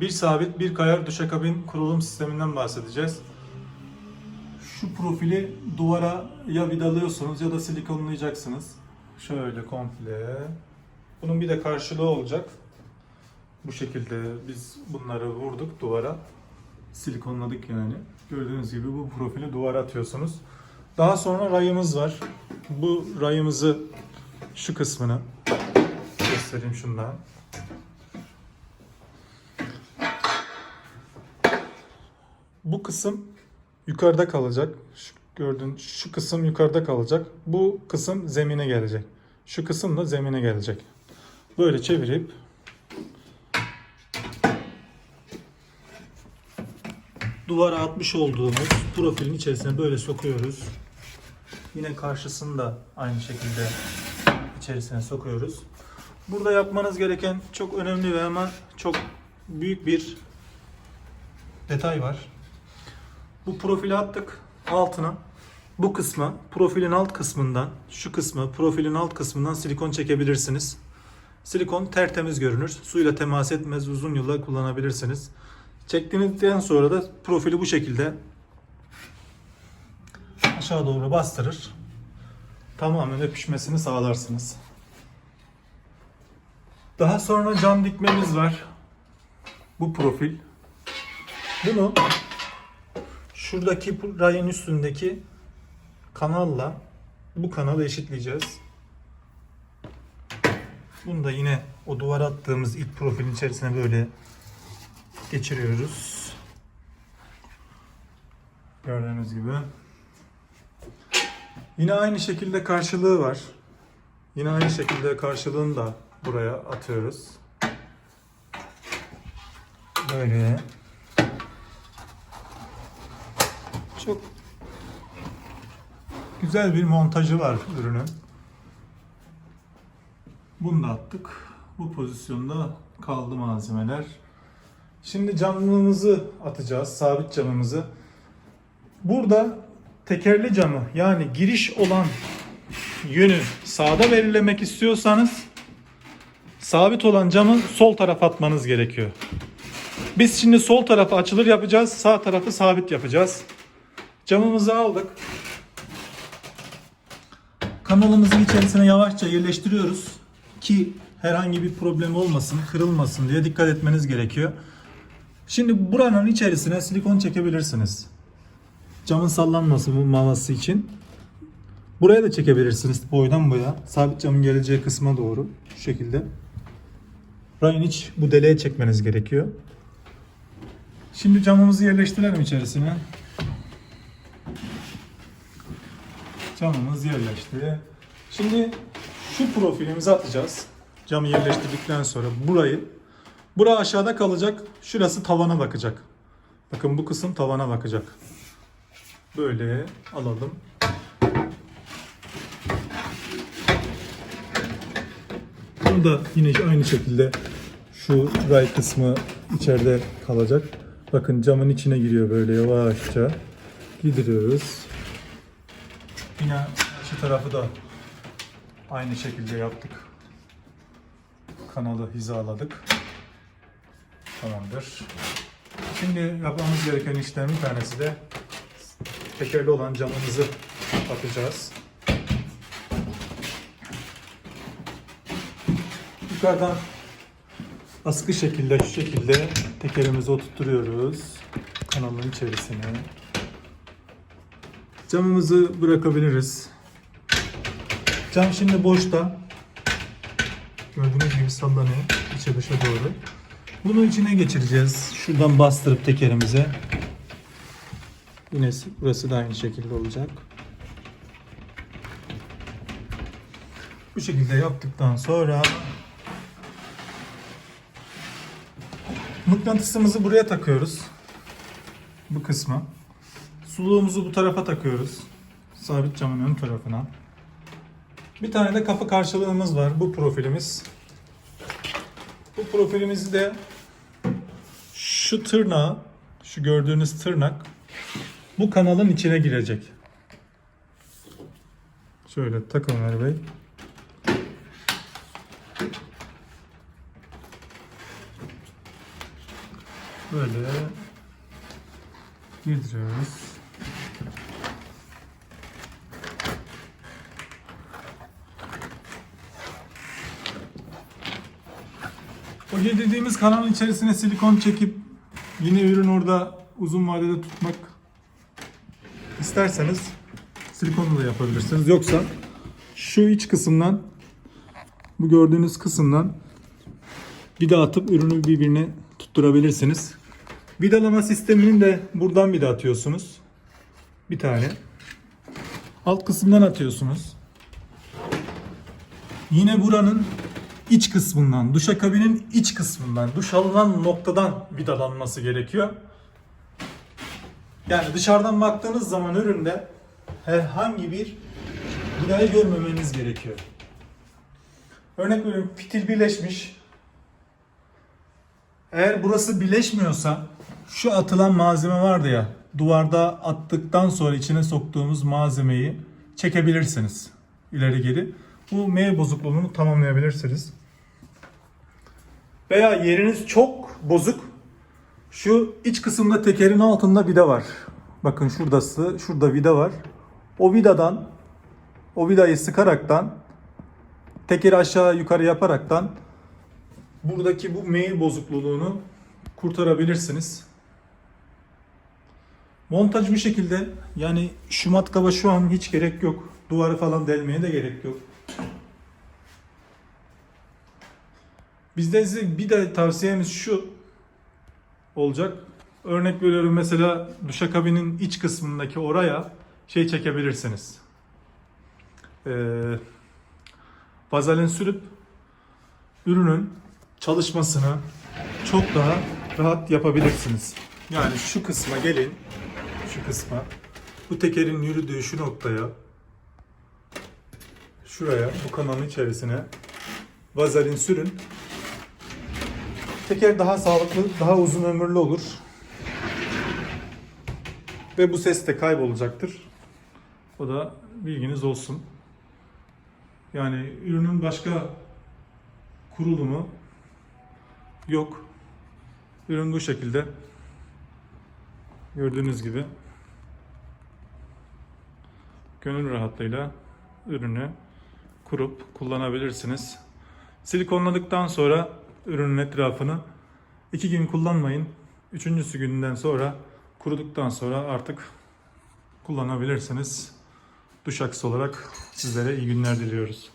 Bir sabit, bir kayar duşakabin kurulum sisteminden bahsedeceğiz. Şu profili duvara ya vidalıyorsunuz ya da silikonlayacaksınız. Şöyle komple. Bunun bir de karşılığı olacak. Bu şekilde biz bunları vurduk duvara. Silikonladık yani. Gördüğünüz gibi bu profili duvara atıyorsunuz. Daha sonra rayımız var. Bu rayımızı şu kısmını göstereyim şundan. Bu kısım yukarıda kalacak. Şu gördüğün şu kısım yukarıda kalacak. Bu kısım zemine gelecek. Şu kısım da zemine gelecek. Böyle çevirip duvara atmış olduğumuz profilin içerisine böyle sokuyoruz. Yine karşısını da aynı şekilde içerisine sokuyoruz. Burada yapmanız gereken çok önemli ve ama çok büyük bir detay var. Bu profili attık altına. Bu kısma profilin alt kısmından şu kısmı profilin alt kısmından silikon çekebilirsiniz. Silikon tertemiz görünür. Suyla temas etmez. Uzun yıllar kullanabilirsiniz. Çektiğinizden sonra da profili bu şekilde aşağı doğru bastırır. Tamamen öpüşmesini sağlarsınız. Daha sonra cam dikmemiz var. Bu profil. Bunu şuradaki rayın üstündeki kanalla bu kanalı eşitleyeceğiz. Bunu da yine o duvara attığımız ilk profilin içerisine böyle geçiriyoruz. Gördüğünüz gibi. Yine aynı şekilde karşılığı var. Yine aynı şekilde karşılığını da buraya atıyoruz. Böyle. Çok güzel bir montajı var ürünün. Bunu da attık. Bu pozisyonda kaldı malzemeler. Şimdi camımızı atacağız. Sabit camımızı. Burada tekerli camı yani giriş olan yönü sağda belirlemek istiyorsanız sabit olan camı sol tarafa atmanız gerekiyor. Biz şimdi sol tarafı açılır yapacağız. Sağ tarafı sabit yapacağız. Camımızı aldık. Kanalımızın içerisine yavaşça yerleştiriyoruz ki herhangi bir problem olmasın, kırılmasın diye dikkat etmeniz gerekiyor. Şimdi buranın içerisine silikon çekebilirsiniz. Camın sallanması maması için. Buraya da çekebilirsiniz boydan boya. Sabit camın geleceği kısma doğru. Şu şekilde. Rayın iç bu deliğe çekmeniz gerekiyor. Şimdi camımızı yerleştirelim içerisine. Camımız yerleşti. Şimdi şu profilimizi atacağız. Camı yerleştirdikten sonra burayı Bura aşağıda kalacak. Şurası tavana bakacak. Bakın bu kısım tavana bakacak. Böyle alalım. Bu da yine aynı şekilde şu ray kısmı içeride kalacak. Bakın camın içine giriyor böyle yavaşça. Gidiriyoruz. Yine şu tarafı da aynı şekilde yaptık. Kanalı hizaladık. Tamamdır. Şimdi yapmamız gereken işlem bir tanesi de tekerli olan camımızı atacağız. Yukarıdan askı şekilde şu şekilde tekerimizi oturtuyoruz kanalın içerisine. Camımızı bırakabiliriz. Cam şimdi boşta. Gördüğünüz gibi sallanıyor içe dışa doğru. Bunu içine geçireceğiz. Şuradan bastırıp tekerimize. Yine burası da aynı şekilde olacak. Bu şekilde yaptıktan sonra mıknatısımızı buraya takıyoruz. Bu kısma. Suluğumuzu bu tarafa takıyoruz. Sabit camın ön tarafına. Bir tane de kapı karşılığımız var. Bu profilimiz. Bu profilimizi de şu tırnağı, şu gördüğünüz tırnak bu kanalın içine girecek. Şöyle takın Ömer Bey. böyle girdiriyoruz. O yedirdiğimiz kanalın içerisine silikon çekip yine ürün orada uzun vadede tutmak isterseniz silikonla da yapabilirsiniz. Yoksa şu iç kısımdan bu gördüğünüz kısımdan vida atıp ürünü birbirine tutturabilirsiniz. Vidalama sistemini de buradan vida atıyorsunuz. Bir tane. Alt kısımdan atıyorsunuz. Yine buranın iç kısmından, duşakabinin iç kısmından, duş alınan noktadan vidalanması gerekiyor. Yani dışarıdan baktığınız zaman üründe herhangi bir vidayı görmemeniz gerekiyor. Örnek veriyorum fitil birleşmiş. Eğer burası birleşmiyorsa şu atılan malzeme vardı ya duvarda attıktan sonra içine soktuğumuz malzemeyi çekebilirsiniz ileri geri. Bu M bozukluğunu tamamlayabilirsiniz. Veya yeriniz çok bozuk. Şu iç kısımda tekerin altında vida var. Bakın şuradası, şurada vida var. O vidadan, o vidayı sıkaraktan, tekeri aşağı yukarı yaparaktan buradaki bu mail bozukluğunu kurtarabilirsiniz. Montaj bu şekilde. Yani şu matkaba şu an hiç gerek yok. Duvarı falan delmeye de gerek yok. Bizde size bir de tavsiyemiz şu olacak. Örnek veriyorum mesela duşakabinin iç kısmındaki oraya şey çekebilirsiniz. Ee, vazelin sürüp ürünün çalışmasını çok daha rahat yapabilirsiniz. Yani şu kısma gelin, şu kısma, bu tekerin yürüdüğü şu noktaya, şuraya, bu kanalın içerisine vazelin sürün. Teker daha sağlıklı, daha uzun ömürlü olur. Ve bu ses de kaybolacaktır. O da bilginiz olsun. Yani ürünün başka kurulumu yok. Ürün bu şekilde. Gördüğünüz gibi gönül rahatlığıyla ürünü kurup kullanabilirsiniz. Silikonladıktan sonra ürünün etrafını iki gün kullanmayın. Üçüncüsü günden sonra kuruduktan sonra artık kullanabilirsiniz. Duş aksı olarak sizlere iyi günler diliyoruz.